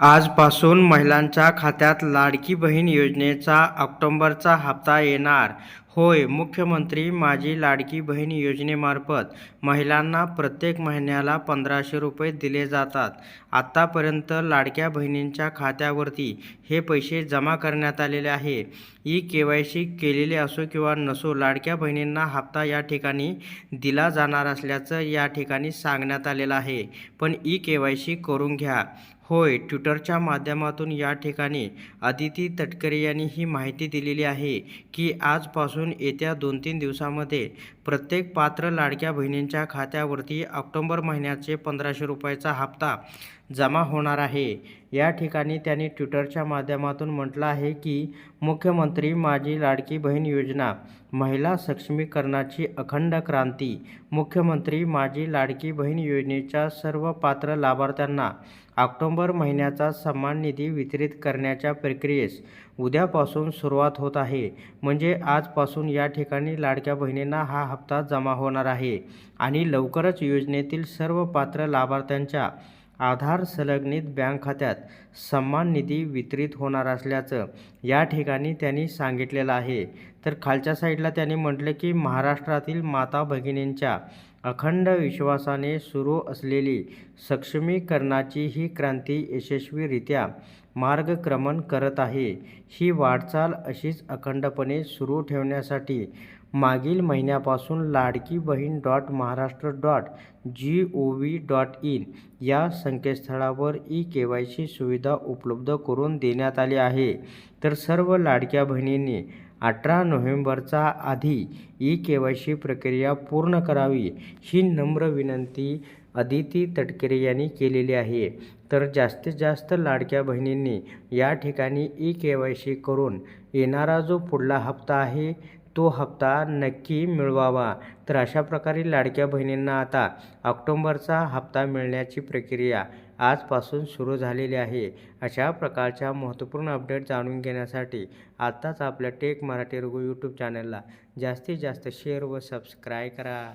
आजपासून महिलांच्या खात्यात लाडकी बहीण योजनेचा ऑक्टोंबरचा हप्ता येणार. होय मुख्यमंत्री माझी लाडकी बहीण योजनेमार्फत महिलांना प्रत्येक महिन्याला पंधराशे रुपये दिले जातात. आत्तापर्यंत लाडक्या बहिणींच्या खात्यावरती हे पैसे जमा करण्यात आलेले आहे. ई के वाय सी केलेले असो किंवा नसो लाडक्या बहिणींना हप्ता या ठिकाणी दिला जाणार असल्याचं या ठिकाणी सांगण्यात आलेलं आहे. पण ई के वाय सी करून घ्या. होय ट्विटरच्या माध्यमातून या ठिकाणी अदिती तटकरे यांनी ही माहिती दिलेली आहे की आजपासून येत्या दोन तीन दिवसामध्ये प्रत्येक पात्र लाडक्या बहिणींच्या खात्यावरती ऑक्टोबर महिन्याचे पंधराशे रुपयाचा हप्ता जमा होणार आहे. या ठिकाणी त्यांनी ट्विटरच्या माध्यमातून म्हटलं आहे की मुख्यमंत्री माझी लाडकी बहीण योजना महिला सक्षमीकरणाची अखंड क्रांती मुख्यमंत्री माझी लाडकी बहीण योजनेच्या सर्व पात्र लाभार्थ्यांना ऑक्टोंबर महिन्याचा सन्मान निधी वितरित करण्याच्या प्रक्रियेस उद्यापासून सुरुवात होत आहे. म्हणजे आजपासून या ठिकाणी लाडक्या बहिणींना हा हप्ता जमा होणार आहे आणि लवकरच योजनेतील सर्व पात्र लाभार्थ्यांच्या आधार संलग्नित बँक खात्यात सन्मान निधी वितरित होणार असल्याचं या ठिकाणी त्यांनी सांगितलेलं आहे. तर खालच्या साईडला त्यांनी म्हटलं की महाराष्ट्रातील माता भगिनींच्या अखंड विश्वासाने सुरू असलेली सक्षमीकरणाची ही क्रांती यशस्वीरित्या मार्गक्रमण करत आहे. ही वाटचाल अशीच अखंडपणे सुरू ठेवण्यासाठी मागील महिन्यापासून Ladki Bahin dot Maharashtra dot G O V dot in या संकेतस्थळावर ई के वाय सी सुविधा उपलब्ध करून देण्यात आली आहे. तर सर्व लाडक्या बहिणींनी अठरा नोव्हेंबरचा आधी ई के वाय सी प्रक्रिया पूर्ण करावी ही नम्र विनंती अदिती तटकरे यांनी केलेली आहे. तर जास्तीत जास्त लाडक्या बहिणींनी या ठिकाणी ई के वाय सी करून येणारा जो पुढला हप्ता आहे तो हप्ता नक्की मिळवावा. तर अशा प्रकारे लाडक्या बहिणींना आता ऑक्टोंबरचा हप्ता मिळण्याची प्रक्रिया आजपासून सुरू झालेली आहे. अशा प्रकारच्या महत्त्वपूर्ण अपडेट जाणून घेण्यासाठी आत्ताच आपल्या टेक मराठी रघु यूट्यूब चॅनलला जास्तीत जास्त शेअर व सबस्क्राईब करा.